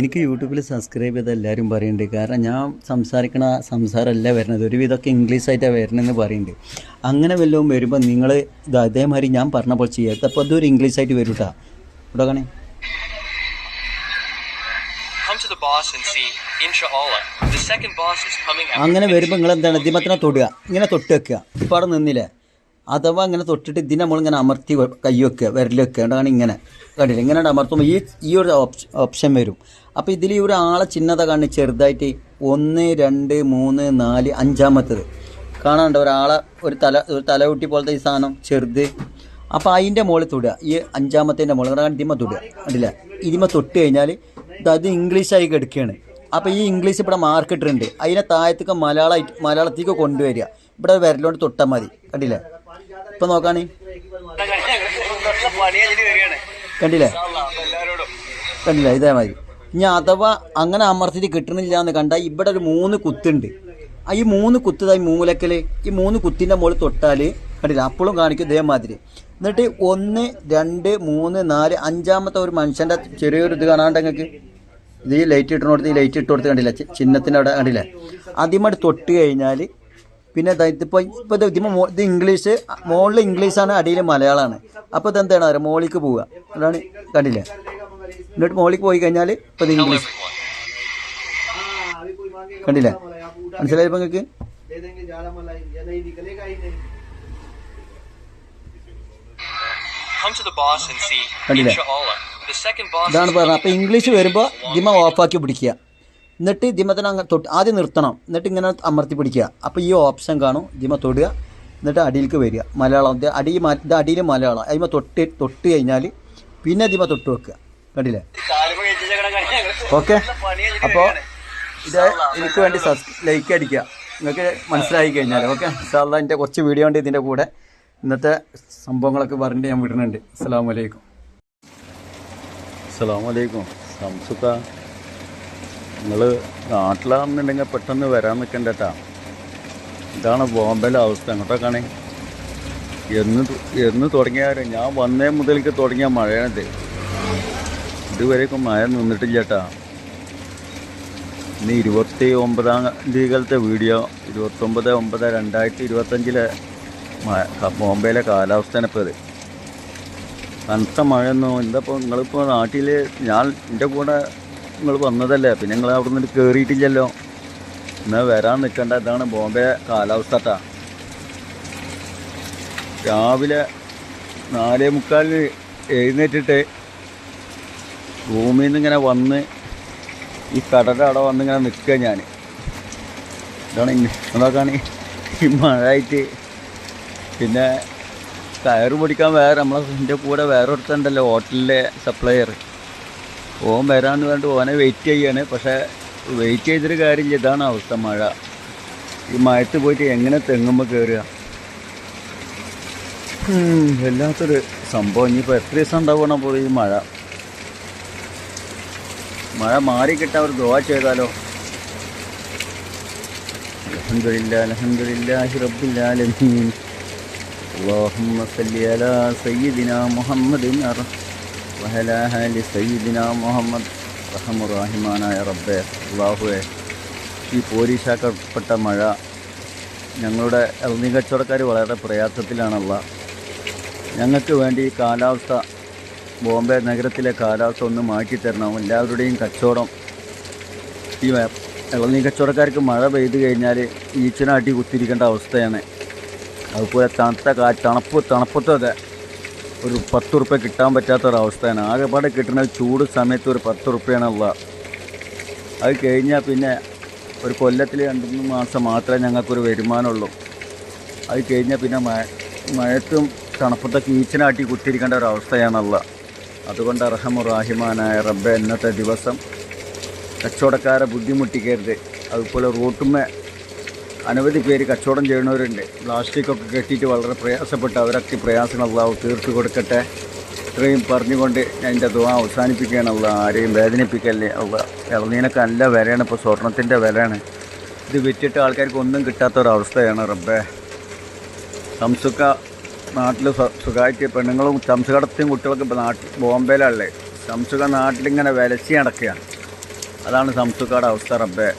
എനിക്ക് യൂട്യൂബിൽ സബ്സ്ക്രൈബ് ചെയ്ത എല്ലാവരും പറയുന്നുണ്ട് കാരണം ഞാൻ സംസാരിക്കണ സംസാരമല്ല വരുന്നത്. ഒരുവിധമൊക്കെ ഇംഗ്ലീഷായിട്ടാണ് വരണമെന്ന് പറയുന്നുണ്ട് അങ്ങനെ വല്ലതും വരുമ്പോൾ നിങ്ങൾ ഇത് അതേമാതിരി ഞാൻ പറഞ്ഞ പോലെ ചെയ്യുക അപ്പോൾ അതൊരു ഇംഗ്ലീഷായിട്ട് വരും കേട്ടോ ഇവിടെ കാണേ. അങ്ങനെ വരുമ്പോൾ നിങ്ങൾ എന്താണ് ദിമത്തിനെ തൊടുക. ഇങ്ങനെ തൊട്ട് വെക്കുക. ഇപ്പോൾ അവിടെ നിന്നില്ലേ? അഥവാ ഇങ്ങനെ തൊട്ടിട്ട് ഇതിനെ നമ്മളിങ്ങനെ അമർത്തി കൈ വെക്കുക വിരൽ എന്താണ് ഇങ്ങനെ. കണ്ടില്ല? ഇങ്ങനെ അമർത്തുമ്പോൾ ഈ ഈ ഒരു ഓപ്ഷൻ വരും. അപ്പോൾ ഇതിൽ ഈ ഒരു ആളെ ചിഹ്നത കാണി ചെറുതായിട്ട് ഒന്ന് രണ്ട് മൂന്ന് നാല് അഞ്ചാമത്തത്. കാണാണ്ട് ഒരാളെ ഒരു തല ഒരു തലകുട്ടി പോലത്തെ ഈ സാധനം ചെറുത്. അപ്പോൾ അതിന്റെ മുകളിൽ തൊടുക. ഈ അഞ്ചാമത്തേന്റെ മുകളിൽ കാരണം ഇതിമ തൊടുക. കണ്ടില്ല? ഇതിമ തൊട്ട് കഴിഞ്ഞാൽ ഇത് ഇംഗ്ലീഷായി കിടക്കുകയാണ്. അപ്പോൾ ഈ ഇംഗ്ലീഷ് ഇവിടെ മാർക്കിട്ടുണ്ട് അതിനെ താഴത്തേക്ക് മലയാളം മലയാളത്തേക്ക് കൊണ്ടുവരിക. ഇവിടെ വിരലോണ്ട് തൊട്ടാൽ മതി. കണ്ടില്ലേ? ഇപ്പം നോക്കാണി കണ്ടില്ലേ? കണ്ടില്ലേ? ഇതേ ഇതേമാതിരി. ഇനി അഥവാ അങ്ങനെ അമർത്തിട്ട് കിട്ടണില്ല എന്ന് കണ്ടാൽ ഇവിടെ ഒരു മൂന്ന് കുത്തുണ്ട്. ആ ഈ മൂന്ന് കുത്തതായി മൂലക്കൽ ഈ മൂന്ന് കുത്തിന്റെ മുകളിൽ തൊട്ടാൽ കണ്ടില്ല? അപ്പോഴും കാണിക്കും ഇതേമാതിരി. എന്നിട്ട് ഒന്ന് രണ്ട് മൂന്ന് നാല് അഞ്ചാമത്തെ ഒരു മനുഷ്യന്റെ ചെറിയൊരു ഇത് കാണാണ്ട് നിങ്ങൾക്ക്? ഇത് ഈ ലൈറ്റ് ഇട്ടുകൊടുത്ത് ഈ ലൈറ്റ് ഇട്ട് കൊടുത്ത് കണ്ടില്ല? ചിഹ്നത്തിന്റെ അവിടെ കണ്ടില്ല? അതിമട് തൊട്ട് കഴിഞ്ഞാൽ പിന്നെ ഇതിപ്പോൾ ഇപ്പോൾ ഇത് മോ- ഇത് ഇംഗ്ലീഷ് മുകളിൽ ഇംഗ്ലീഷാണ് അടിയിൽ മലയാളമാണ് അപ്പോൾ ഇതെന്താണ് അറിയാം? മോളിക്ക് പോവുക. അതാണ് കണ്ടില്ലേ? എന്നിട്ട് മോളിക്ക് പോയി കഴിഞ്ഞാൽ ഇപ്പോൾ ഇത് ഇംഗ്ലീഷ്. കണ്ടില്ലേ? മനസ്സിലായിപ്പോൾ നിങ്ങൾക്ക് കണ്ടില്ലേ? ഇതാണ് പറഞ്ഞത്. അപ്പം അപ്പോൾ ഇംഗ്ലീഷ് വരുമ്പോൾ ദിമ ഓഫാക്കി പിടിക്കുക. എന്നിട്ട് ദിമത്തിനെ അങ്ങ് തൊട്ട് ആദ്യം നിർത്തണം. എന്നിട്ട് ഇങ്ങനെ അമർത്തി പിടിക്കുക. അപ്പോൾ ഈ ഓപ്ഷൻ കാണും. ദിമ തൊടുക. എന്നിട്ട് അടിയിലേക്ക് വരിക. മലയാളം. അടി ഇത് അടിയിൽ മലയാളം. അതിമ തൊട്ട് തൊട്ട് കഴിഞ്ഞാൽ പിന്നെ ദിമ തൊട്ട് വെക്കുക. കണ്ടില്ലേ? ഓക്കെ. അപ്പോൾ ഇത് എനിക്ക് വേണ്ടി സബ് ലൈക്ക് അടിക്കുക. നിങ്ങൾക്ക് മനസ്സിലായി കഴിഞ്ഞാൽ ഓക്കെ. സാധാ എന്റെ കുറച്ച് വീഡിയോ ഉണ്ട് ഇതിന്റെ കൂടെ. ഇന്നത്തെ സംഭവങ്ങളൊക്കെ പറഞ്ഞിട്ട് ഞാൻ വിടുന്നുണ്ട്. അസ്സാം വലൈക്കും അസ്സാം വലൈക്കും സംസുക്ക നിങ്ങൾ നാട്ടിലാണെന്നുണ്ടെങ്കിൽ പെട്ടെന്ന് വരാൻ നിൽക്കണ്ടട്ടാ. ഇതാണ് ബോംബെയിലെ അവസ്ഥ. അങ്ങോട്ടൊക്കെയാണ് എന്ന് എന്ന് തുടങ്ങിയാലും ഞാൻ വന്നേ മുതലേക്ക് തുടങ്ങിയ മഴയാണിത് ഇതുവരേക്കും മഴ നിന്നിട്ടില്ല ചേട്ടാ ഇനി ഇരുപത്തി ഒമ്പതാം തീയതികളത്തെ വീഡിയോ ഇരുപത്തൊമ്പത് ഒമ്പത് രണ്ടായിരത്തി ഇരുപത്തഞ്ചിലെ ബോംബെയിലെ കാലാവസ്ഥയാണ് ഇപ്പോൾ ഇത്. കനത്ത മഴയൊന്നും എന്താ ഇപ്പോൾ നിങ്ങളിപ്പോൾ നാട്ടിൽ ഞാൻ എന്റെ കൂടെ നിങ്ങൾ വന്നതല്ലേ? പിന്നെ നിങ്ങൾ അവിടെ നിന്ന് കയറിയിട്ടില്ലല്ലോ എന്നാൽ വരാൻ നിൽക്കേണ്ട ഇതാണ് ബോംബെ കാലാവസ്ഥ രാവിലെ നാലേ മുക്കാലിന് എഴുന്നേറ്റിട്ട് ഭൂമിയിൽ നിന്ന് ഇങ്ങനെ വന്ന് ഈ കടയുടെ അവിടെ വന്ന് ഇങ്ങനെ നിൽക്കുക ഞാൻ ഇതാണ് അതൊക്കെയാണ് ഈ മഴയായിട്ട്. പിന്നെ കയറ് പൊടിക്കാൻ വേറെ നമ്മളെ എന്റെ കൂടെ വേറെ ഒരുത്തുണ്ടല്ലോ ഹോട്ടലിലെ സപ്ലയർ. ഓൻ വരാന്ന് വേണ്ടി ഓനെ വെയിറ്റ് ചെയ്യാണ് പക്ഷേ വെയിറ്റ് ചെയ്തിട്ട് കാര്യമില്ല ഇതാണ് അവസ്ഥ മഴ ഈ മഴത്ത് പോയിട്ട് എങ്ങനെ തെങ്ങുമ്പോൾ കയറുക ഉം, വല്ലാത്തൊരു സംഭവം ഇനിയിപ്പോൾ എത്ര ദിവസം ഉണ്ടാവണം അപ്പോൾ ഈ മഴ മഴ മാറി കിട്ടാൻ ഒരു ദോവ ചെയ്താലോ അലഹമില്ല അലഹമില്ലാഹി റബ്ബില്ലാലമീൻ اللهم صل على سيدنا محمد വഹലാഹലി സയ്യിദിന മുഹമ്മദ് റഹമുറാഹിമാനായ റബ്ബെ അള്ളാഹുവെ ഈ പോലീശാക്കപ്പെട്ട മഴ ഞങ്ങളുടെ ഇറങ്ങി കച്ചവടക്കാർ വളരെ പ്രയാസത്തിലാണുള്ള ഞങ്ങൾക്ക് വേണ്ടി ഈ കാലാവസ്ഥ ബോംബെ നഗരത്തിലെ കാലാവസ്ഥ ഒന്ന് മാറ്റിത്തരണം എല്ലാവരുടെയും കച്ചവടം. ഈ ഇളനീ കച്ചവടക്കാർക്ക് മഴ പെയ്തു കഴിഞ്ഞാൽ ഈച്ചനാട്ടി കുത്തിരിക്കേണ്ട അവസ്ഥയാണ്. അതുപോലെ തണുത്ത കാ തണുപ്പ് തണുപ്പത്തൊക്കെ ഒരു പത്ത് ഉറുപ്പ്യ കിട്ടാൻ പറ്റാത്തൊരവസ്ഥയാണ്. ആകെപ്പാടെ കിട്ടുന്ന ചൂട് സമയത്ത് ഒരു പത്ത് ഉറുപ്പ്യാണുള്ള അത് കഴിഞ്ഞാൽ പിന്നെ ഒരു കൊല്ലത്തിൽ രണ്ട് മൂന്ന് മാസം മാത്രമേ ഞങ്ങൾക്കൊരു വരുമാനമുള്ളൂ. അത് കഴിഞ്ഞാൽ പിന്നെ മഴ മഴത്തും തണുപ്പത്തൊക്കെ ഈച്ചനാട്ടി കുത്തിരിക്കേണ്ട ഒരു അതുകൊണ്ട് അർഹമുറാഹിമാനായ റബ്ബെ ഇന്നത്തെ ദിവസം കച്ചവടക്കാരെ ബുദ്ധിമുട്ടിക്കരുത്. അതുപോലെ റൂട്ടുമ്മേ അനവധി പേര് കച്ചവടം ചെയ്യുന്നവരുണ്ട്. പ്ലാസ്റ്റിക്കൊക്കെ കെട്ടിയിട്ട് വളരെ പ്രയാസപ്പെട്ട് അവരൊക്കെ പ്രയാസങ്ങൾ അള്ളാഹു തീർത്തു കൊടുക്കട്ടെ. ഇത്രയും പറഞ്ഞുകൊണ്ട് ഞാൻ എന്റെ ദുവ അവസാനിപ്പിക്കുകയാണുള്ള ആരെയും വേദനിപ്പിക്കല്ലേ? ഉള്ള ഇളനീനൊക്കെ നല്ല വിലയാണ്. ഇപ്പോൾ സ്വർണത്തിന്റെ വിലയാണ്. ഇത് വിറ്റിട്ട് ആൾക്കാർക്ക് ഒന്നും കിട്ടാത്തൊരവസ്ഥയാണ് റബ്ബേ. സംസുക്ക നാട്ടിൽ സുഖമായിട്ട് പെണ്ണുങ്ങളും സംസുകടത്തെയും കുട്ടികളൊക്കെ ഇപ്പോൾ നാട്ടിൽ ബോംബെയിലാണല്ലേ സംസുക നാട്ടിലിങ്ങനെ വിലച്ചി നടക്കുകയാണ്. അതാണ് സംസുക്കയുടെ അവസ്ഥ റബ്ബേ.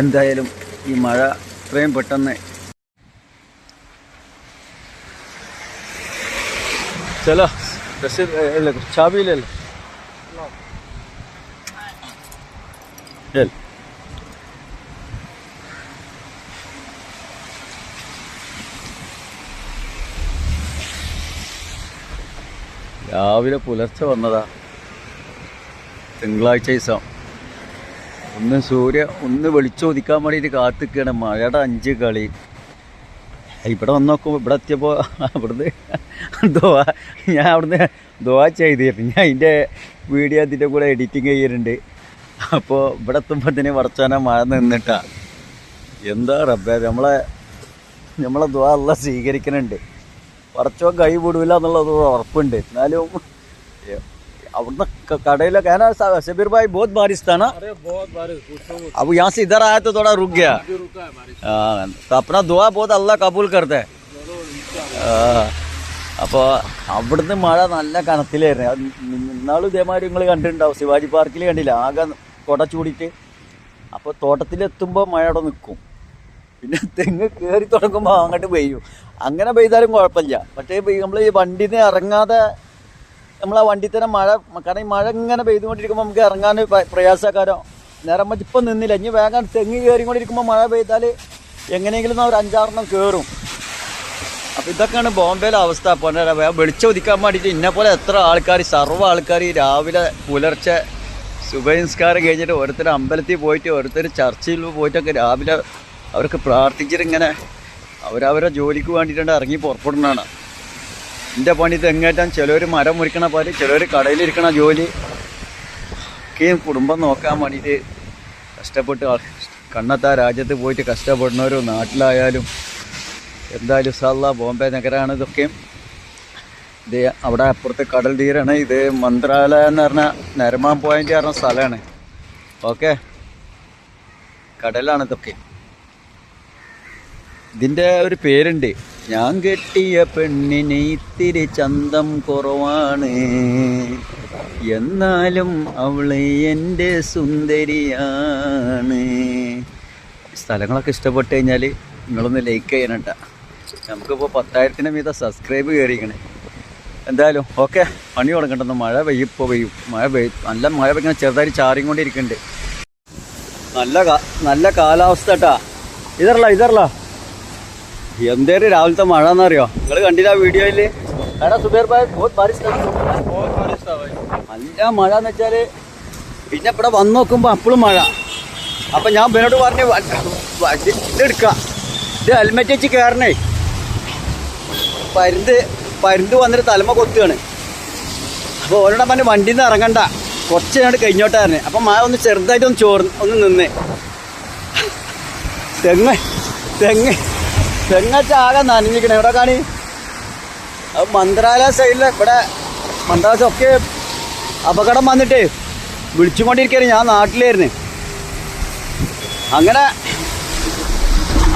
എന്തായാലും ഈ മഴ ഇത്രയും പെട്ടെന്ന് चलो रसीद चाबी ले लो चल രാവിലെ പുലർച്ചെ വന്നതാ തിങ്കളാഴ്ച ദിവസം ഒന്ന് സൂര്യ ഒന്ന് വെളിച്ചോദിക്കാൻ വേണ്ടിയിട്ട് കാത്തിക്കുകയാണ് മഴയുടെ അഞ്ച് കളി. ഇവിടെ വന്ന് നോക്കുമ്പോൾ ഇവിടെ എത്തിയപ്പോൾ അവിടുന്ന് ദോവാ ഞാൻ അവിടുന്ന് ദോവ ചെയ്തിരുന്നു. ഞാൻ അതിന്റെ വീഡിയോ അതിന്റെ കൂടെ എഡിറ്റിങ് ചെയ്യുന്നുണ്ട് അപ്പോൾ ഇവിടെ എത്തുമ്പോഴത്തേന് വർച്ചാന മഴ നിന്നിട്ടാ. എന്താ റബ്ബേ നമ്മളെ നമ്മളെ ദുവാ എല്ലാം സ്വീകരിക്കുന്നുണ്ട് പറച്ചോ കൈ വിടൂല എന്നുള്ളത് ഉറപ്പുണ്ട്. എന്നാലും ഏ, अवरना कड़ेला कहना शबीर भाई बहुत बारिश था ना अरे बहुत बारिश पूछो मत। अब यहाँ से इधर आया तो थोड़ा रुक गया अभी रुका है बारिश हाँ, तो अपना दुआ बहुत अल्लाह कबूल करता है അപ്പോൾ അവിടുന്ന് മഴ നല്ല കനത്തിലായിരുന്നു അത് ഇന്നാളും ഇതേമാതിരി നിങ്ങൾ കണ്ടിട്ടുണ്ടാവും ശിവാജി പാർക്കിൽ കണ്ടില്ല ആകെ കൊട ചൂടിയിട്ട് അപ്പോൾ തോട്ടത്തിലെത്തുമ്പോൾ മഴ അവിടെ നിൽക്കും പിന്നെ തെങ്ങ് കയറി തുടങ്ങുമ്പോൾ അങ്ങോട്ട് പെയ്യും അങ്ങനെ പെയ്താലും കുഴപ്പമില്ല പക്ഷേ നമ്മൾ ഈ വണ്ടിയിൽ നിന്ന് ഇറങ്ങാതെ നമ്മൾ ആ വണ്ടി തന്നെ മഴ കാരണം ഈ മഴ ഇങ്ങനെ പെയ്തുകൊണ്ടിരിക്കുമ്പോൾ നമുക്ക് ഇറങ്ങാൻ പ്രയാസക്കാരോ? നേരം വെച്ച് ഇപ്പം നിന്നില്ല. ഇനി വേഗം തെങ്ങി കയറിക്കൊണ്ടിരിക്കുമ്പോൾ മഴ പെയ്താൽ എങ്ങനെയെങ്കിലും ഒരു അഞ്ചാറെണ്ണം കയറും അപ്പം ഇതൊക്കെയാണ് ബോംബെയിലെ അവസ്ഥ. അപ്പോൾ വെളിച്ചം ഒതുക്കാൻ വേണ്ടിയിട്ട് ഇന്നെ പോലെ എത്ര ആൾക്കാർ സർവ ആൾക്കാർ രാവിലെ പുലർച്ചെ ശുഭനിസ്കാരം കഴിഞ്ഞിട്ട് ഓരോരുത്തർ അമ്പലത്തിൽ പോയിട്ട് ഓരോരുത്തർ ചർച്ചിൽ പോയിട്ടൊക്കെ രാവിലെ അവർക്ക് പ്രാർത്ഥിച്ചിട്ട് ഇങ്ങനെ അവരവരുടെ ജോലിക്ക് വേണ്ടിയിട്ടുണ്ട് ഇറങ്ങി പുറപ്പെടുന്നതാണ്. എന്റെ പണി തെങ്ങേറ്റാൻ ചിലർ മരം മുറിക്കണ പോലെ ചിലർ കടയിലിരിക്കണ ജോലി. ഒക്കെയും കുടുംബം നോക്കാൻ വേണ്ടിയിട്ട് കഷ്ടപ്പെട്ട് കണ്ണത്താ രാജ്യത്ത് പോയിട്ട് കഷ്ടപ്പെടുന്നവരും നാട്ടിലായാലും എന്തായാലും സാല ബോംബെ നഗരമാണ് ഇതൊക്കെയും ഇത് അവിടെ അപ്പുറത്ത് കടൽ തീരാണ്. ഇത് മന്ത്രാലയം എന്ന് പറഞ്ഞ നരമാൻ പോയിന്റ് പറഞ്ഞ സ്ഥലമാണ്. ഓക്കെ? കടലാണ് ഇതൊക്കെ. ഇതിന്റെ ഒരു പേരുണ്ട്. ഞാൻ കെട്ടിയ പെണ്ണിന് ഇത്തിരി ചന്തം കുറവാണ്. എന്നാലും അവൾ എന്റെ സുന്ദരിയാണ്. സ്ഥലങ്ങളൊക്കെ ഇഷ്ടപ്പെട്ട് കഴിഞ്ഞാൽ നിങ്ങളൊന്ന് ലൈക്ക് ചെയ്യണം കേട്ടോ നമുക്കിപ്പോൾ പത്തായിരത്തിന് മീത സബ്സ്ക്രൈബ് കയറിയിരിക്കണേ എന്തായാലും ഓക്കെ പണി തുടങ്ങണ്ടെന്ന് മഴ പെയ്യപ്പോൾ പെയ്യും. മഴ പെയ്യും നല്ല മഴ പെയ്യുന്ന ചെറുതായി ചാറിയും കൊണ്ടിരിക്കുന്നുണ്ട് നല്ല നല്ല കാലാവസ്ഥ കേട്ടാ ഇതറല്ല ഇതറല്ല എന്തേര് രാവിലത്തെ മഴ എന്നറിയോ നിങ്ങൾ കണ്ടില്ല വീഡിയോയിൽ? എടാ സുബേർ ഭായ് നല്ല മഴ എന്ന് വെച്ചാൽ പിന്നെ ഇവിടെ വന്ന് നോക്കുമ്പോൾ അപ്പോഴും മഴ. അപ്പൊ ഞാൻ ഇവനോട് പറഞ്ഞ് ഇതെടുക്ക ഇത് ഹെൽമെറ്റ് വെച്ച് കയറണേ പരുന്ത് പരുന്ത് വന്നിട്ട് തലമ കൊത്തുകയാണ്. അപ്പോൾ ഓരോടെ പറഞ്ഞ് വണ്ടിയിൽ നിന്ന് ഇറങ്ങണ്ട. കുറച്ച് ഞാൻ കഴിഞ്ഞോട്ടായിരുന്നു അപ്പൊ മഴ ഒന്ന് ചെറുതായിട്ട് ഒന്ന് ചോർന്ന് ഒന്ന് നിന്നേ. തെങ്ങ് തെങ്ങ്. തെങ്ങച്ച ആകെ നനഞ്ഞിരിക്കണേ. ഇവിടെ കാണി? അത് മന്ത്രാലയ സൈഡിൽ ഇവിടെ മന്ത്രാലയം ഒക്കെ അപകടം വന്നിട്ട് വിളിച്ചുകൊണ്ടിരിക്കുകയാണ് ഞാൻ നാട്ടിലായിരുന്നു. അങ്ങനെ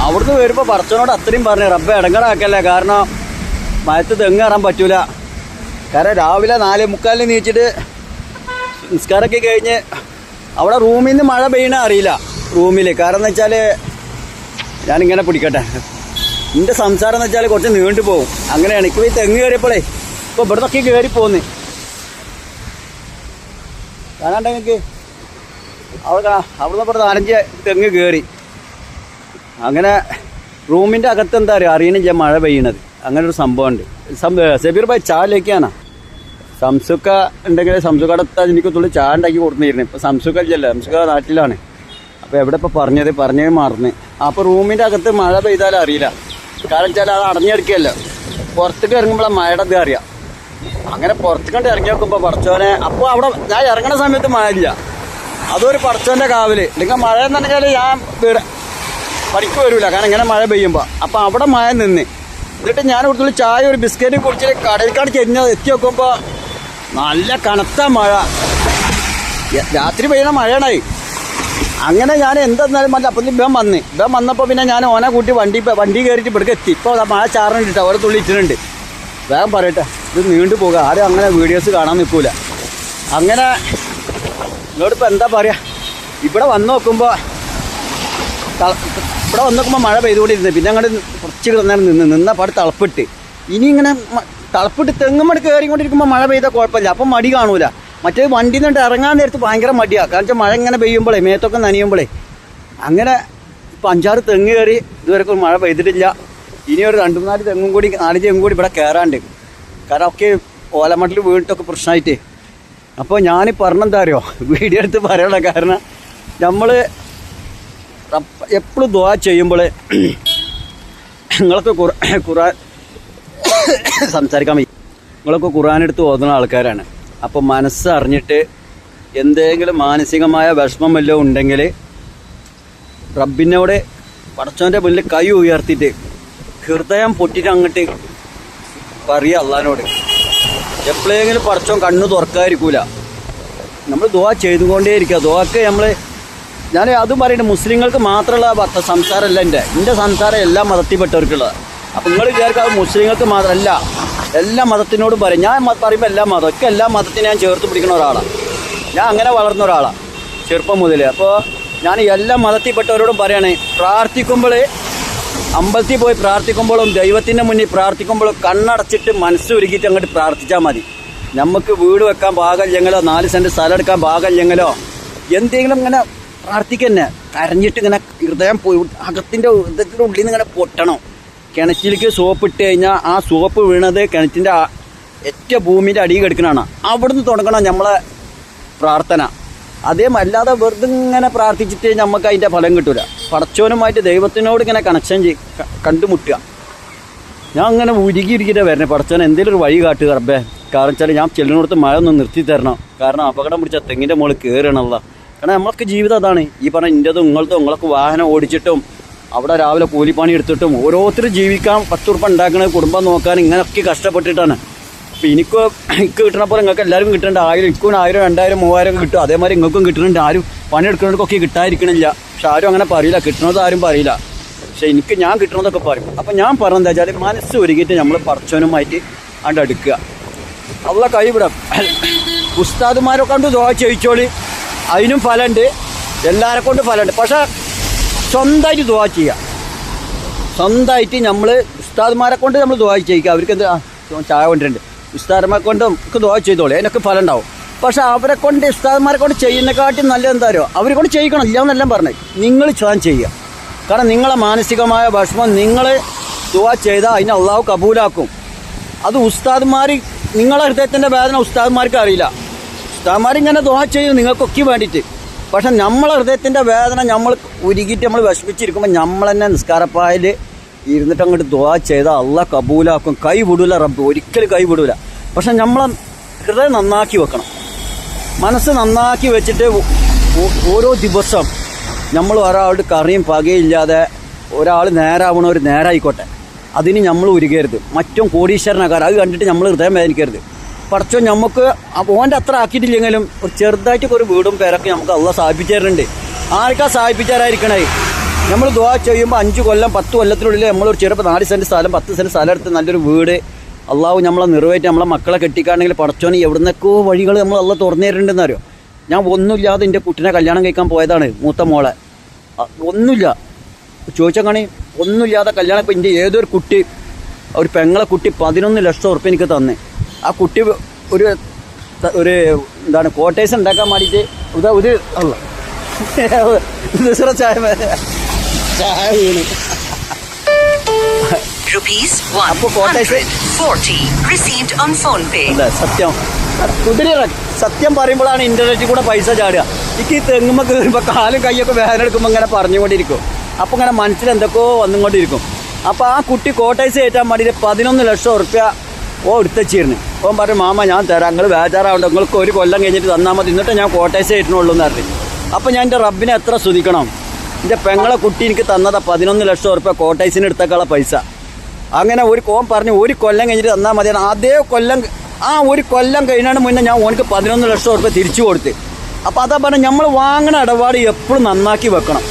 അവിടുന്ന് വരുമ്പോൾ പറച്ചനോട് അത്രയും പറഞ്ഞു റബ്ബ് ഇടങ്ങടാക്കല്ലേ കാരണം മയത്ത് തെങ്ങ് കയറാൻ പറ്റൂല. കാരണം രാവിലെ നാല് മുക്കാലിന് നീച്ചിട്ട് നിസ്കാരമൊക്കെ കഴിഞ്ഞ് അവിടെ റൂമിൽ നിന്ന് മഴ പെയ്യണ അറിയില്ല. റൂമിൽ കാരണം എന്ന് വെച്ചാൽ ഞാനിങ്ങനെ പിടിക്കട്ടെ. എന്റെ സംസാരം എന്ന് വെച്ചാൽ കുറച്ച് നീണ്ടു പോകും. അങ്ങനെയാണ്. ഇപ്പോൾ ഈ തെങ്ങ് കയറിയപ്പോഴേ ഇപ്പോൾ ഇവിടെ നിന്നൊക്കെ കയറി പോന്നെ. കാണാണ്ട നിങ്ങൾക്ക് അവിടെ അവിടെ നിന്ന് നാലഞ്ച് തെങ്ങ് കയറി. അങ്ങനെ റൂമിന്റെ അകത്ത് എന്താ പറയുക അറിയണില്ല മഴ പെയ്യണത്. അങ്ങനെ ഒരു സംഭവം ഉണ്ട് സബീർ ഭായ് ചാ ലേക്കാണ് സംസുക്ക ഉണ്ടെങ്കിൽ സംസുക്കടത്ത് എനിക്ക് തുള്ളി ചാ ഉണ്ടാക്കി കൊടുത്തിരുന്നു. ഇപ്പം സംസുക്ക ഇല്ലല്ലോ. സംസുക്ക നാട്ടിലാണ്. അപ്പോൾ എവിടെ ഇപ്പോൾ പറഞ്ഞത്? പറഞ്ഞത് മറന്ന്. അപ്പോൾ റൂമിന്റെ അകത്ത് മഴ പെയ്താലും അറിയില്ല. കാരണം വെച്ചാൽ അത് അടഞ്ഞെടുക്കുകയല്ലോ പുറത്തേക്ക് ഇറങ്ങുമ്പോഴാണ് മഴയുടെ ഇത് അറിയാം. അങ്ങനെ പുറത്തേക്കൊണ്ട് ഇറങ്ങി നോക്കുമ്പോൾ പടച്ചോനെ അപ്പോൾ അവിടെ ഞാൻ ഇറങ്ങണ സമയത്ത് മഴ ഇല്ല അതൊരു പടച്ചോന്റെ കാവൽ നിങ്ങൾ മഴ എന്ന് പറഞ്ഞാൽ ഞാൻ പണിക്ക് വരില്ല കാരണം ഇങ്ങനെ മഴ പെയ്യുമ്പോൾ അപ്പോൾ അവിടെ മഴ നിന്ന്. എന്നിട്ട് ഞാൻ ഇവിടുത്തെ ചായ ഒരു ബിസ്ക്കറ്റ് കുടിച്ചിട്ട് കടയിൽക്കാട് ചെരിഞ്ഞ എത്തി നോക്കുമ്പോൾ നല്ല കനത്ത മഴ. രാത്രി പെയ്യുന്ന മഴയാണായി അങ്ങനെ ഞാൻ എന്തെന്നാലും മറ്റേ അപ്പം ഇവൻ വന്ന്. ഇവൻ വന്നപ്പോൾ പിന്നെ ഞാൻ ഓനെ കൂട്ടി വണ്ടി വണ്ടി കയറിയിട്ട് ഇവിടേക്ക് എത്തി. ഇപ്പോൾ മഴ ചാറുന്നുണ്ട് ഓരോ തുള്ളി ഇട്ടിട്ടുണ്ട്. വേഗം പറയട്ടെ. ഇത് നീണ്ടു പോകുക ആരും അങ്ങനെ വീഡിയോസ് കാണാൻ നിൽക്കൂല. അങ്ങനെ നിങ്ങളോടിപ്പോൾ എന്താ പറയുക ഇവിടെ വന്ന് നോക്കുമ്പോൾ ഇവിടെ വന്ന് നോക്കുമ്പോൾ മഴ പെയ്തുകൊണ്ടിരുന്നത് പിന്നെ അങ്ങോട്ട് കുറച്ച് നേരം നിന്ന് നിന്ന പാട് തളപ്പിട്ട്. ഇനി ഇങ്ങനെ തളപ്പിട്ട് കയറി കയറിക്കൊണ്ടിരിക്കുമ്പോൾ മഴ പെയ്താൽ കുഴപ്പമില്ല. അപ്പം മടി കാണൂല. മറ്റേ വണ്ടി നിന്നിട്ട് ഇറങ്ങാൻ നേരത്ത് ഭയങ്കര മടിയാണ് കാരണം വെച്ചാൽ മഴ ഇങ്ങനെ പെയ്യുമ്പോഴേ മേത്തൊക്കെ നനയുമ്പോഴേ അങ്ങനെ ഇപ്പം അഞ്ചാറ് തെങ്ങ് കയറി ഇതുവരെ മഴ പെയ്തിട്ടില്ല. ഇനി ഒരു രണ്ട് മൂന്നാൽ തെങ്ങും കൂടി നാല് തെങ്ങും കൂടി ഇവിടെ കയറാണ്ട് കാരണം ഒക്കെ ഓലമട്ടിൽ വീണിട്ടൊക്കെ പ്രശ്നമായിട്ട് അപ്പോൾ ഞാൻ പറഞ്ഞെന്താ അറിയോ വീഡിയോ എടുത്ത് പറയണ കാരണം നമ്മൾ എപ്പോഴും ദുവാ ചെയ്യുമ്പോൾ നിങ്ങളൊക്കെ ഖുർആൻ സംസാരിക്കാൻ വയ്യ. നിങ്ങളൊക്കെ ഖുറാൻ എടുത്ത് ഓതുന്ന ആൾക്കാരാണ്. അപ്പോൾ മനസ്സ് അറിഞ്ഞിട്ട് എന്തെങ്കിലും മാനസികമായ വിഷമം വല്ലതും ഉണ്ടെങ്കിൽ റബ്ബിനോട് പടച്ചവന്റെ മുന്നിൽ കൈ ഉയർത്തിയിട്ട് ഹൃദയം പൊട്ടിട്ട് അങ്ങോട്ട് പറയുക അള്ളഹാനോട്. എപ്പോഴെങ്കിലും പടച്ചോൻ കണ്ണു തുറക്കാതിരിക്കൂല. നമ്മൾ ദുവാ ചെയ്തുകൊണ്ടേയിരിക്കുക ദുവാക്ക് നമ്മൾ ഞാൻ അതും പറയുന്നത് മുസ്ലിങ്ങൾക്ക് മാത്രമുള്ള സംസാരമല്ല എന്റെ. എന്റെ സംസാരം എല്ലാ മതത്തിൽപ്പെട്ടവർക്കുള്ളതാണ്. അപ്പം നിങ്ങൾ വിചാരിക്കുക മുസ്ലിങ്ങൾക്ക് മാത്രമല്ല എല്ലാ മതത്തിനോടും പറയും. ഞാൻ പറയുമ്പോൾ എല്ലാ മതം ഒക്കെ എല്ലാ മതത്തിനും ഞാൻ ചേർത്ത് പിടിക്കുന്ന ഒരാളാണ് ഞാൻ അങ്ങനെ വളർന്ന ഒരാളാണ് ചെറുപ്പം മുതൽ അപ്പോൾ ഞാൻ എല്ലാ മതത്തിൽപ്പെട്ടവരോടും പറയണേ പ്രാർത്ഥിക്കുമ്പോൾ അമ്പലത്തിൽ പോയി പ്രാർത്ഥിക്കുമ്പോഴും ദൈവത്തിന്റെ മുന്നിൽ പ്രാർത്ഥിക്കുമ്പോഴും കണ്ണടച്ചിട്ട് മനസ്സുരുക്കിയിട്ട് അങ്ങോട്ട് പ്രാർത്ഥിച്ചാൽ മതി. നമുക്ക് വീട് വെക്കാൻ പാകല്ലെങ്കിലോ നാല് സെന്റ് സ്ഥലം എടുക്കാൻ പാകല്ലെങ്കിലോ എന്തെങ്കിലും ഇങ്ങനെ പ്രാർത്ഥിക്കന്നെ. കരഞ്ഞിട്ട് ഇങ്ങനെ ഹൃദയം പോയി അകത്തിന്റെ ഹൃദയത്തിന്റെ ഉള്ളിൽ നിന്ന് ഇങ്ങനെ പൊട്ടണം. കിണറ്റിലേക്ക് സോപ്പ് ഇട്ട് കഴിഞ്ഞാൽ ആ സോപ്പ് വീണത് കിണറ്റിന്റെ ഏറ്റവും ഭൂമിന്റെ അടിയിൽ കിടക്കണതാണ് അവിടുന്ന് തുടങ്ങണം നമ്മളെ പ്രാർത്ഥന. അതേ അല്ലാതെ വെറുതെ ഇങ്ങനെ പ്രാർത്ഥിച്ചിട്ട് നമുക്ക് അതിന്റെ ഫലം കിട്ടൂല. പടച്ചോനുമായിട്ട് ദൈവത്തിനോട് ഇങ്ങനെ കണക്ഷൻ ചെയ് കണ്ടുമുട്ടുക. ഞാൻ അങ്ങനെ ഉരുകി ഉരുകിയിട്ട് വരണേ. പടച്ചോൻ എന്തെങ്കിലും ഒരു വഴി കാട്ടുക റബ്ബേ. കാരണം വെച്ചാൽ ഞാൻ ചെല്ലിനോടത്ത് മഴ ഒന്ന് നിർത്തി തരണം. കാരണം അപകടം പിടിച്ച തെങ്ങിന്റെ മുകളിൽ കയറണമല്ല കാരണം നമ്മളൊക്കെ ജീവിതം അതാണ്. ഈ പറഞ്ഞ ഇന്റെതും നിങ്ങളതും നിങ്ങളൊക്കെ വാഹനം ഓടിച്ചിട്ടും അവിടെ രാവിലെ കൂലിപ്പണി എടുത്തിട്ടും ഓരോരുത്തരും ജീവിക്കാൻ പത്ത് ഉറുപ്പ ഉണ്ടാക്കണ കുടുംബം നോക്കാൻ ഇങ്ങനെയൊക്കെ കഷ്ടപ്പെട്ടിട്ടാണ്. അപ്പം എനിക്ക് എനിക്ക് കിട്ടണ പോലെ നിങ്ങൾക്ക് എല്ലാവരും കിട്ടേണ്ട ആയിരം എനിക്കും ആയിരം രണ്ടായിരം മൂവായിരം കിട്ടും. അതേമാതിരി നിങ്ങൾക്കും കിട്ടുന്നുണ്ട് ആരും പണിയെടുക്കുന്നവർക്കൊക്കെ കിട്ടാതിരിക്കണില്ല. പക്ഷെ ആരും അങ്ങനെ പറയില്ല. കിട്ടണത് ആരും പറയില്ല. പക്ഷെ എനിക്ക് ഞാൻ കിട്ടണതൊക്കെ പറയും. അപ്പം ഞാൻ പറഞ്ഞത് വെച്ചാൽ മനസ്സ് ഒരുക്കിയിട്ട് നമ്മൾ പറച്ചവനുമായിട്ട് അണ്ട് അടുക്കുക. അവളെ കൈവിടാം ഉസ്താദുമാരെ കണ്ട് ദോഹ ചെയ്യിച്ചോളി. അതിനും ഫലമുണ്ട് എല്ലാവരെ കൊണ്ട് ഫലമുണ്ട് പക്ഷെ സ്വന്തമായിട്ട് ദുവാ ചെയ്യുക സ്വന്തമായിട്ട് നമ്മൾ ഉസ്താദ്മാരെ കൊണ്ട് നമ്മൾ ദുവാ ചെയ്യിക്കുക. അവർക്ക് എന്ത്? ചായ കൊണ്ടിട്ടുണ്ട് ഉസ്താദ്മാരെ കൊണ്ടും നമുക്ക് ദുവാ ചെയ്തോളൂ. അതിനൊക്കെ ഫലം ഉണ്ടാവും പക്ഷെ അവരെ കൊണ്ട് ഉസ്താദ്മാരെ കൊണ്ട് ചെയ്യുന്നതിനെക്കാട്ടി നല്ല എന്താരോ അവരെ കൊണ്ട് ചെയ്യിക്കണം. ഇല്ല എന്നെല്ലാം പറഞ്ഞു. നിങ്ങൾ ചോദ്യം ചെയ്യുക. കാരണം നിങ്ങളെ മാനസികമായ ഭക്ഷണം നിങ്ങൾ ദുവാ ചെയ്താൽ അതിനെ അള്ളാഹു കബൂലാക്കും. അത് ഉസ്താദ്മാർ നിങ്ങളെ ഹൃദയത്തിന്റെ വേദന ഉസ്താദ്മാർക്ക് അറിയില്ല. ഉസ്താദ്മാർ ഇങ്ങനെ ദുവാ ചെയ്യും നിങ്ങൾക്കൊക്കെ വേണ്ടിയിട്ട്. പക്ഷെ നമ്മളെ ഹൃദയത്തിന്റെ വേദന നമ്മൾ ഉരുകിയിട്ട് നമ്മൾ വിഷമിച്ചിരിക്കുമ്പോൾ നമ്മൾ തന്നെ നിസ്കാരപ്പായിൽ ഇരുന്നിട്ട് അങ്ങോട്ട് ദുവാ ചെയ്താൽ അല്ല കബൂലാക്കും. കൈ വിടൂല റബ്ബ് ഒരിക്കലും കൈ വിടൂല. പക്ഷെ നമ്മളെ ഹൃദയം നന്നാക്കി വെക്കണം. മനസ്സ് നന്നാക്കി വെച്ചിട്ട് ഓരോ ദിവസം നമ്മൾ ഒരാളുടെ കറിയും പകയും ഇല്ലാതെ ഒരാൾ നേരാവണ ഒരു നേരായിക്കോട്ടെ. അതിന് നമ്മൾ ഉരുകരുത്. മറ്റും കോടീശ്വരനാക്കാർ അത് കണ്ടിട്ട് നമ്മൾ ഹൃദയം വേദനിക്കരുത്. പടച്ചോ നമുക്ക് ഓന്റെ അത്ര ആക്കിയിട്ടില്ലെങ്കിലും ഒരു ചെറുതായിട്ട് ഒരു വീടും പേരൊക്കെ നമുക്ക് അള്ള സാധിപ്പിച്ചു തരുന്നുണ്ട് ആർക്കാ സാധിപ്പിച്ചാരായിരിക്കണേ നമ്മൾ ദുവാ ചെയ്യുമ്പോൾ അഞ്ച് കൊല്ലം പത്ത് കൊല്ലത്തിനുള്ളിൽ നമ്മളൊരു ചെറുപ്പം നാല് സെന്റ് സ്ഥലം പത്ത് സെന്റ് സ്ഥലം എടുത്ത് നല്ലൊരു വീട് അള്ളാഹു നമ്മളെ നിറവേറ്റി നമ്മളെ മക്കളെ കെട്ടിക്കാണെങ്കിൽ പടച്ചോനെ എവിടുന്നൊക്കെയോ വഴികൾ നമ്മൾ അള്ള തുറന്നു അറിയോ? ഞാൻ ഒന്നുമില്ലാതെ എന്റെ കുട്ടിനെ കല്യാണം കഴിക്കാൻ പോയതാണ് മൂത്ത മോളെ. ഒന്നുമില്ല. ചോദിച്ചാൽ കാണി ഒന്നുമില്ലാതെ കല്യാണം ഇപ്പോൾ എന്റെ ഏതൊരു കുട്ടി ഒരു പെങ്ങളെ കുട്ടി പതിനൊന്ന് ലക്ഷം ഉറുപ്പ്യ എനിക്ക് തന്നെ. ആ കുട്ടി ഒരു ഒരു എന്താണ് കോട്ടേഴ്സ് ഉണ്ടാക്കാൻ വേണ്ടിയിട്ട് ഇതാ ഒരു അല്ല ചായ ചായ വീണു. അപ്പോൾ Apo quotation. 140 received on phone അല്ല സത്യം? കുതിരി സത്യം പറയുമ്പോഴാണ് ഇന്റർനെറ്റിൽ കൂടെ പൈസ ചാടുക. എനിക്ക് ഈ തെങ്ങുമ്പോൾ കയറുമ്പോൾ കാലും കൈയൊക്കെ വേദന എടുക്കുമ്പോൾ ഇങ്ങനെ പറഞ്ഞുകൊണ്ടിരിക്കും. അപ്പോൾ ഇങ്ങനെ മനസ്സിൽ എന്തൊക്കെയോ വന്നുകൊണ്ടിരിക്കും. അപ്പോൾ ആ കുട്ടി കോട്ടേഴ്സ് ഏറ്റാൻ വേണ്ടിയിട്ട് പതിനൊന്ന് ലക്ഷം ഉറുപ്യ ഓ എടുത്തച്ചിരുന്നു. ഓൻ പറഞ്ഞു മാമ ഞാൻ തരാം. നിങ്ങൾ ബേജാറാവണ്ട. നിങ്ങൾക്ക് ഒരു കൊല്ലം കഴിഞ്ഞിട്ട് തന്നാൽ മതി. എന്നിട്ട് ഞാൻ കോട്ടേഴ്സ് ആയിട്ടുള്ളൂ എന്ന് പറഞ്ഞു. അപ്പോൾ ഞാൻ എന്റെ റബ്ബിനെ എത്ര സ്തുതിക്കണം? എന്റെ പെങ്ങളെ കുട്ടി എനിക്ക് തന്നതാ പതിനൊന്ന് ലക്ഷം ഉറുപ്യ കോട്ടേഴ്സിന് എടുത്തേക്കുള്ള പൈസ. അങ്ങനെ ഒരു ഓൻ പറഞ്ഞു ഒരു കൊല്ലം കഴിഞ്ഞിട്ട് തന്നാൽ മതിയാണ് അതേ കൊല്ലം ആ ഒരു കൊല്ലം കഴിഞ്ഞാണ് മുന്നേ ഞാൻ ഓനക്ക് പതിനൊന്ന് ലക്ഷം ഉറുപ്പ്യ തിരിച്ചു കൊടുത്ത്. അപ്പോൾ അതാ പറഞ്ഞാൽ നമ്മൾ വാങ്ങണ ഇടപാട് എപ്പോഴും നന്നാക്കി വെക്കണം.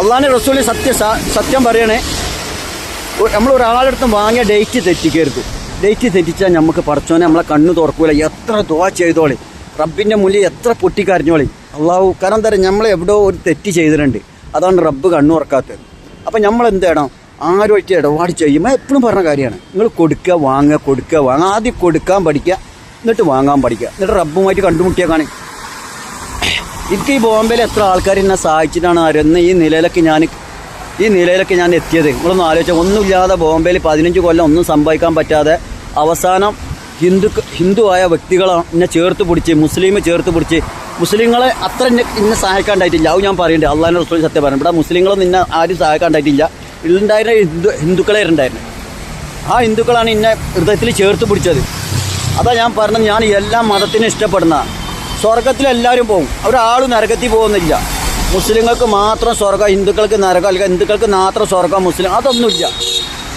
അള്ളാഹാന് റസൂലി സത്യ സത്യം പറയണേ നമ്മൾ ഒരാളുടെ അടുത്ത് വാങ്ങിയ ഡേറ്റ് തെറ്റിക്കരുത്. ഡേറ്റ് തെറ്റിച്ചാൽ നമുക്ക് പടച്ചോനെ നമ്മളെ കണ്ണു തുറക്കൂല. എത്ര ദുവാ ചെയ്തോളി. റബ്ബിന്റെ മുന്നിൽ എത്ര പൊട്ടിക്കരഞ്ഞോളി. അള്ളാഹു കാരണം തരാം. നമ്മളെ എവിടെയോ ഒരു തെറ്റ് ചെയ്തിട്ടുണ്ട്. അതാണ് റബ്ബ് കണ്ണു തുറക്കാത്തത്. അപ്പം നമ്മൾ എന്ത് ചെയ്യണം ആരുമായിട്ട് ഇടപാട് ചെയ്യുമ്പോൾ എപ്പോഴും പറഞ്ഞ കാര്യമാണ്. നിങ്ങൾ കൊടുക്കുക വാങ്ങുക കൊടുക്കുക വാങ്ങുക. ആദ്യം കൊടുക്കാൻ പഠിക്കുക എന്നിട്ട് വാങ്ങാൻ പഠിക്കുക. എന്നിട്ട് റബ്ബുമായിട്ട് കണ്ടുമുട്ടിയാൽ കാണേ എനിക്ക് ഈ ബോംബെയിൽ എത്ര ആൾക്കാർ എന്നെ സഹായിച്ചിട്ടാണ് ആരെന്ന് ഈ നിലയിലൊക്കെ ഞാൻ ഈ നിലയിലൊക്കെ ഞാൻ എത്തിയത്. നിങ്ങളൊന്ന് ആലോചിച്ചാൽ ഒന്നുമില്ലാതെ ബോംബെയിൽ പതിനഞ്ച് കൊല്ലം ഒന്നും സംഭവിക്കാൻ പറ്റാതെ അവസാനം ഹിന്ദു ഹിന്ദുവായ വ്യക്തികളെ എന്നെ ചേർത്ത് പിടിച്ച് മുസ്ലിം ചേർത്ത് പിടിച്ച് മുസ്ലിങ്ങളെ അത്ര എന്നെ ഇന്നെ സഹായിക്കാണ്ടായിട്ടില്ല. അത് ഞാൻ പറയുന്നുണ്ട് അള്ളാഹിന്റെ റസൂൽ സത്യം പറഞ്ഞു ഇവിടെ മുസ്ലിങ്ങളൊന്നും ഇന്നെ ആരും സഹായിക്കാണ്ടായിട്ടില്ല. ഉണ്ടായിരുന്ന ഹിന്ദു ഹിന്ദുക്കളെ ഉണ്ടായിരുന്നു ആ ഹിന്ദുക്കളാണ് എന്നെ ഹൃദയത്തിൽ ചേർത്ത് പിടിച്ചത്. അതാ ഞാൻ പറഞ്ഞത്. ഞാൻ എല്ലാ മതത്തിനും ഇഷ്ടപ്പെടുന്ന സ്വർഗത്തിൽ എല്ലാവരും പോകും ഒരാളും നരകത്തിൽ പോകുന്നില്ല. മുസ്ലിങ്ങൾക്ക് മാത്രം സ്വർഗം ഹിന്ദുക്കൾക്ക് നരകം അല്ലെങ്കിൽ ഹിന്ദുക്കൾക്ക് മാത്രം സ്വർഗം മുസ്ലിം അതൊന്നുമില്ല.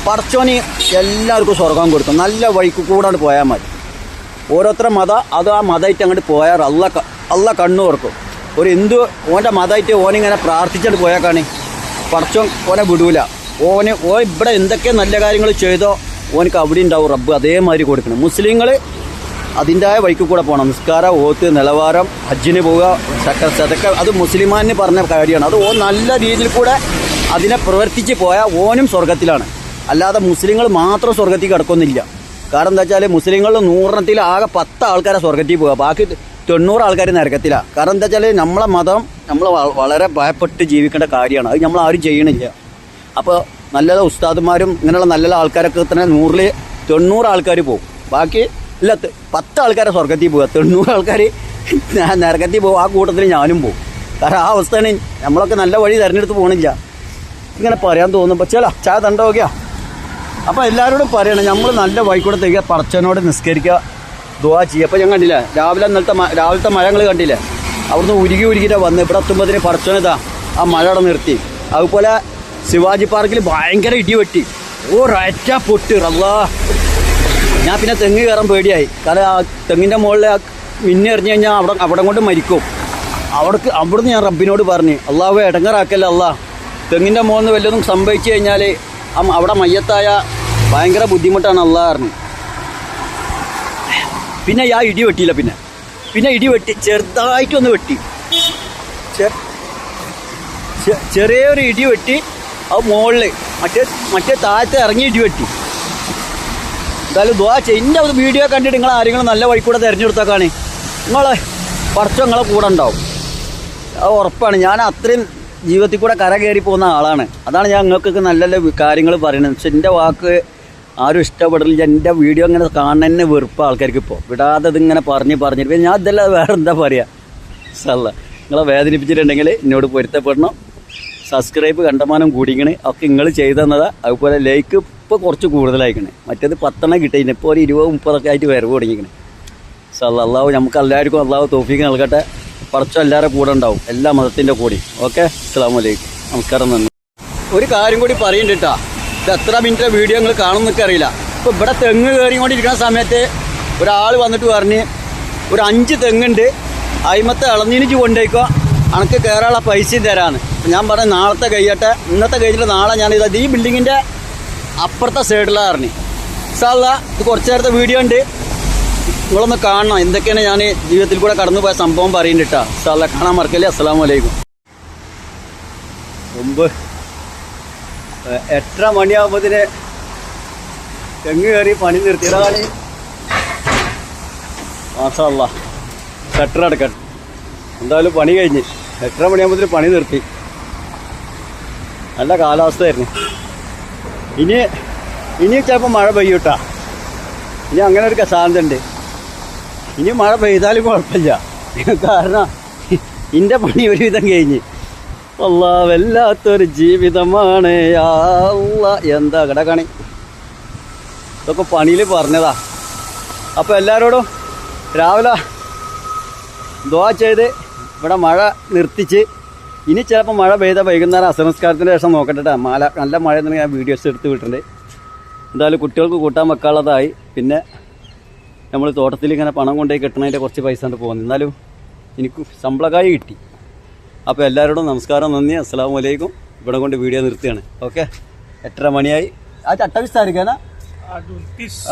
പടച്ചോനി എല്ലാവർക്കും സ്വർഗം കൊടുക്കും. നല്ല വഴിക്ക് കൂടാണ്ട് പോയാൽ മതി. ഓരോരുത്തരുടെ മത അത് ആ മതമായിട്ട് അങ്ങോട്ട് പോയാൽ അല്ല അല്ല കണ്ണു ഓർക്കും ഒരു ഹിന്ദു ഓന്റെ മതമായിട്ട് ഓനിങ്ങനെ പ്രാർത്ഥിച്ചിട്ട് പോയാക്കാണ് പടച്ചോൻ ഓനെ വിടൂല. ഓന് ഓ ഇവിടെ എന്തൊക്കെ നല്ല കാര്യങ്ങൾ ചെയ്തോ ഓനക്ക് അവിടെ ഉണ്ടാവും റബ്ബ്. അതേമാതിരി കൊടുക്കണം. മുസ്ലിങ്ങൾ അതിന്റെതായ വഴിക്ക് കൂടെ പോകണം നിസ്കാരം ഓത്ത് നിലവാരം ഹജ്ജിന് പോവുക ചക്ക ചതക്ക അത് മുസ്ലിമാന് പറഞ്ഞ കാര്യമാണ്. അത് ഓ നല്ല രീതിയിൽ കൂടെ അതിനെ പ്രവർത്തിച്ച് പോയാൽ ഓനും സ്വർഗത്തിലാണ് അല്ലാതെ മുസ്ലിങ്ങൾ മാത്രം സ്വർഗത്തിൽ കിടക്കുന്നില്ല. കാരണം എന്താ വെച്ചാൽ മുസ്ലിങ്ങൾ നൂറെണ്ണത്തിൽ ആകെ പത്ത് ആൾക്കാരെ സ്വർഗത്തിൽ പോകുക ബാക്കി തൊണ്ണൂറ് ആൾക്കാർ നരകത്തിലാണ് കാരണം എന്താ വെച്ചാൽ നമ്മളെ മതം നമ്മൾ വളരെ ഭയപ്പെട്ട് ജീവിക്കേണ്ട കാര്യമാണ്. അത് നമ്മൾ ആരും ചെയ്യണില്ല. അപ്പോൾ നല്ല ഉസ്താദുമാരും ഇങ്ങനെയുള്ള നല്ല ആൾക്കാരൊക്കെ തന്നെ നൂറിൽ തൊണ്ണൂറ് ആൾക്കാർ പോകും ബാക്കി ഇല്ല പത്ത് ആൾക്കാരെ സ്വർഗത്തിൽ പോകുക തൊണ്ണൂറ് ആൾക്കാർ നരകത്തിൽ പോകും ആ കൂട്ടത്തിൽ ഞാനും പോകും കാരണം ആ അവസ്ഥയാണ് നമ്മളൊക്കെ നല്ല വഴി തിരഞ്ഞെടുത്ത് പോകണില്ല. ഇങ്ങനെ പറയാൻ തോന്നുമ്പോൾ ചില ചായ തണ്ട നോക്കിയാ അപ്പോൾ എല്ലാവരോടും പറയണം നമ്മൾ നല്ല വഴിക്കൂടെ തെയ്യുക പറച്ചനോട് നിസ്കരിക്കുക ദുവാ ചെയ്യുക. അപ്പോൾ ഞാൻ കണ്ടില്ല രാവിലെ ഇന്നലത്തെ രാവിലത്തെ മഴ ഞങ്ങൾ കണ്ടില്ലേ? അവിടുന്ന് ഉരുകി ഉരുകിട്ടാണ് വന്ന് ഇവിടെ എത്തുമ്പോഴത്തേന് പറച്ചനെതാ ആ മഴ അവിടെ നിർത്തി. അതുപോലെ ശിവാജി പാർക്കിൽ ഭയങ്കര ഇടിവെട്ടി. ഓ റൈറ്റാ പൊട്ടി റല്ലാ. ഞാൻ പിന്നെ തെങ്ങ് കയറാൻ പേടിയായി. കാരണം ആ തെങ്ങിന്റെ മുകളിൽ ആ മിന്നി എറിഞ്ഞു കഴിഞ്ഞാൽ അവിടെ അവിടെ കൊണ്ട് മരിക്കും. അവിടക്ക് അവിടുന്ന് ഞാൻ റബ്ബിനോട് പറഞ്ഞു അള്ളാഹു ഇടങ്ങറാക്കല്ല അല്ലാ തെങ്ങിന്റെ മുകളിൽ നിന്ന് വല്ലതും സംഭവിച്ചു കഴിഞ്ഞാൽ അവിടെ മയ്യത്തായ ഭയങ്കര ബുദ്ധിമുട്ടാണ് അള്ളാഹ് പറഞ്ഞു. പിന്നെ ഞാൻ ഇടി വെട്ടിയില്ല പിന്നെ. പിന്നെ ഇടി വെട്ടി ചെറുതായിട്ടൊന്ന് വെട്ടി. ചെറിയൊരു ഇടി വെട്ടി അത് മുകളിൽ മറ്റേ മറ്റേ താഴത്ത് ഇറങ്ങി ഇടി വെട്ടി. എന്തായാലും ദ്വാ ഒരു വീഡിയോ കണ്ടിട്ട് നിങ്ങൾ ആരെങ്കിലും നല്ല വഴി കൂടെ തിരഞ്ഞെടുത്തേക്കാണ്. നിങ്ങളെ കുറച്ച് നിങ്ങളെ കൂടെ ഉണ്ടാവും. അത് ഉറപ്പാണ്. ഞാൻ അത്രയും ജീവിതത്തിൽ കൂടെ കര കയറി പോകുന്ന ആളാണ്. അതാണ് ഞാൻ നിങ്ങൾക്കൊക്കെ നല്ല നല്ല കാര്യങ്ങൾ പറയുന്നത്. പക്ഷെ എന്റെ വാക്ക് ആരും ഇഷ്ടപ്പെടില്ല എന്റെ വീഡിയോ ഇങ്ങനെ കാണുന്നതന്നെ വെറുപ്പ് ആൾക്കാർക്ക് ഇപ്പോൾ വിടാതെ ഇതിങ്ങനെ പറഞ്ഞ് പറഞ്ഞിട്ട് ഞാൻ ഇതെല്ലാം വേറെ എന്താ പറയുക സല്ല നിങ്ങളെ വേദനിപ്പിച്ചിട്ടുണ്ടെങ്കിൽ എന്നോട് പൊരുത്തപ്പെടണം. സബ്സ്ക്രൈബ് കണ്ടമാനം കൂടിക്കണ്. ഒക്കെ നിങ്ങൾ ചെയ്തെന്നതാ. അതുപോലെ ലൈക്ക് ഇപ്പോൾ കുറച്ച് കൂടുതലായിക്കണേ. മറ്റേത് പത്തെണ്ണം കിട്ടിയിന് ഇപ്പോൾ ഒരു ഇരുപത് മുപ്പതൊക്കെ ആയിട്ട് വരവ് തുടങ്ങിക്കണേ. സോ അള്ളാഹു നമുക്ക് എല്ലാവർക്കും അള്ളാഹു തോഫിക്ക് നൽകട്ടെ. പടച്ച എല്ലാവരുടെ കൂടെ ഉണ്ടാവും. എല്ലാ മതത്തിന്റെ കൂടി. ഓക്കെ? അസ്സാം വലൈക്കും നമസ്കാരം നന്ദി. ഒരു കാര്യം കൂടി പറയുന്നുണ്ട് കേട്ടോ ഇത് എത്ര മിനിറ്റ് വീഡിയോ നിങ്ങൾ കാണുമെന്നൊക്കെ അറിയില്ല. ഇപ്പോൾ ഇവിടെ തെങ്ങ് കയറിക്കൊണ്ടിരിക്കുന്ന സമയത്ത് ഒരാൾ വന്നിട്ട് പറഞ്ഞ് ഒരു അഞ്ച് തെങ്ങുണ്ട് അയിമത്തെ ഇളനീനിച്ച് കൊണ്ടുപോയിക്കോ അനക്ക് കയറാനുള്ള പൈസയും തരാന്ന്. ഞാൻ പറഞ്ഞു നാളത്തെ കഴിയട്ടെ. ഇന്നത്തെ കഴിഞ്ഞിട്ട് നാളെ ഞാൻ ഇത് ഈ ബിൽഡിങ്ങിന്റെ അപ്പുറത്തെ സൈഡിലാണ് പറഞ്ഞു. സാധ ഇത് കുറച്ച് നേരത്തെ വീഡിയോ ഉണ്ട്. നിങ്ങളൊന്ന് കാണണം. എന്തൊക്കെയാണ് ഞാൻ ജീവിതത്തിൽ കൂടെ കടന്നു പോയ സംഭവം പറയുന്നുണ്ടാ സാധാ കാണാൻ മറക്കല്ലേ? അസ്സാം വലൈക്കും മുമ്പ് എത്ര മണിയാകുമ്പോഴത്തിന് തെങ്ങ് കയറി പണി നിർത്തിയതാണ്. മാസമല്ല ഷട്ടർ അടക്കട്ടെ. എന്തായാലും പണി കഴിഞ്ഞ്. എട്ടര മണിയാകുമ്പോൾ പണി നിർത്തി. നല്ല കാലാവസ്ഥയായിരുന്നു. ഇനി ഇനി ചിലപ്പോൾ മഴ പെയ്യൂട്ടാ. ഇനി അങ്ങനെ ഒരു സാധ്യതയുണ്ട് ഇനി മഴ പെയ്താലും കുഴപ്പമില്ല. കാരണം എന്റെ പണി ഒരുവിധം കഴിഞ്ഞ്. അല്ല വല്ലാത്തൊരു ജീവിതമാണ്. എന്താ കിടക്കണി ഇതൊക്കെ പണിയിൽ പറഞ്ഞതാ. അപ്പോൾ എല്ലാവരോടും രാവിലെ ദോഹ ചെയ്ത് ഇവിടെ മഴ നിർത്തിച്ച് ഇനി ചിലപ്പോൾ മഴ പെയ്ത വൈകുന്നേരം അസംസ്കാരത്തിന്റെ ശേഷം നോക്കട്ടെ ട്ടാ. മല നല്ല മഴ ഞാൻ വീഡിയോസ് എടുത്ത് വിട്ടിട്ടുണ്ട്. എന്തായാലും കുട്ടികൾക്ക് കൂട്ടാൻ വെക്കാനുള്ളതായി. പിന്നെ നമ്മൾ തോട്ടത്തിൽ ഇങ്ങനെ പണം കൊണ്ടുപോയി കിട്ടണതിന്റെ കുറച്ച് പൈസ കൊണ്ട് പോകുന്നു എന്നാലും എനിക്ക് ശമ്പളക്കായി കിട്ടി. അപ്പോൾ എല്ലാവരോടും നമസ്കാരം നന്ദി. അസ്സാം വലൈക്കും ഇവിടെ കൊണ്ട് വീഡിയോ നിർത്തുകയാണ്. ഓക്കെ? എട്ടര മണിയായി. ആ ചട്ടവിസ് താരിഖാനാ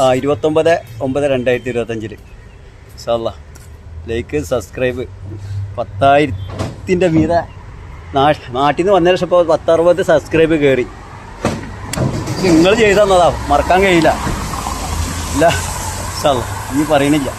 ആ ഇരുപത്തൊമ്പത് ഒമ്പത് രണ്ടായിരത്തി ഇരുപത്തഞ്ചിൽ സാല്ല ലൈക്ക് സബ്സ്ക്രൈബ് പത്തായിരത്തിന്റെ മീത നാട്ടിൽ നിന്ന് വന്നതിന് ശേഷം ഇപ്പോൾ പത്തറുപത് സബ്സ്ക്രൈബ് കയറി നിങ്ങൾ ചെയ്തു തന്നതാ മറക്കാൻ കഴിയില്ല. ഇല്ല. ഇനി പറയണില്ല.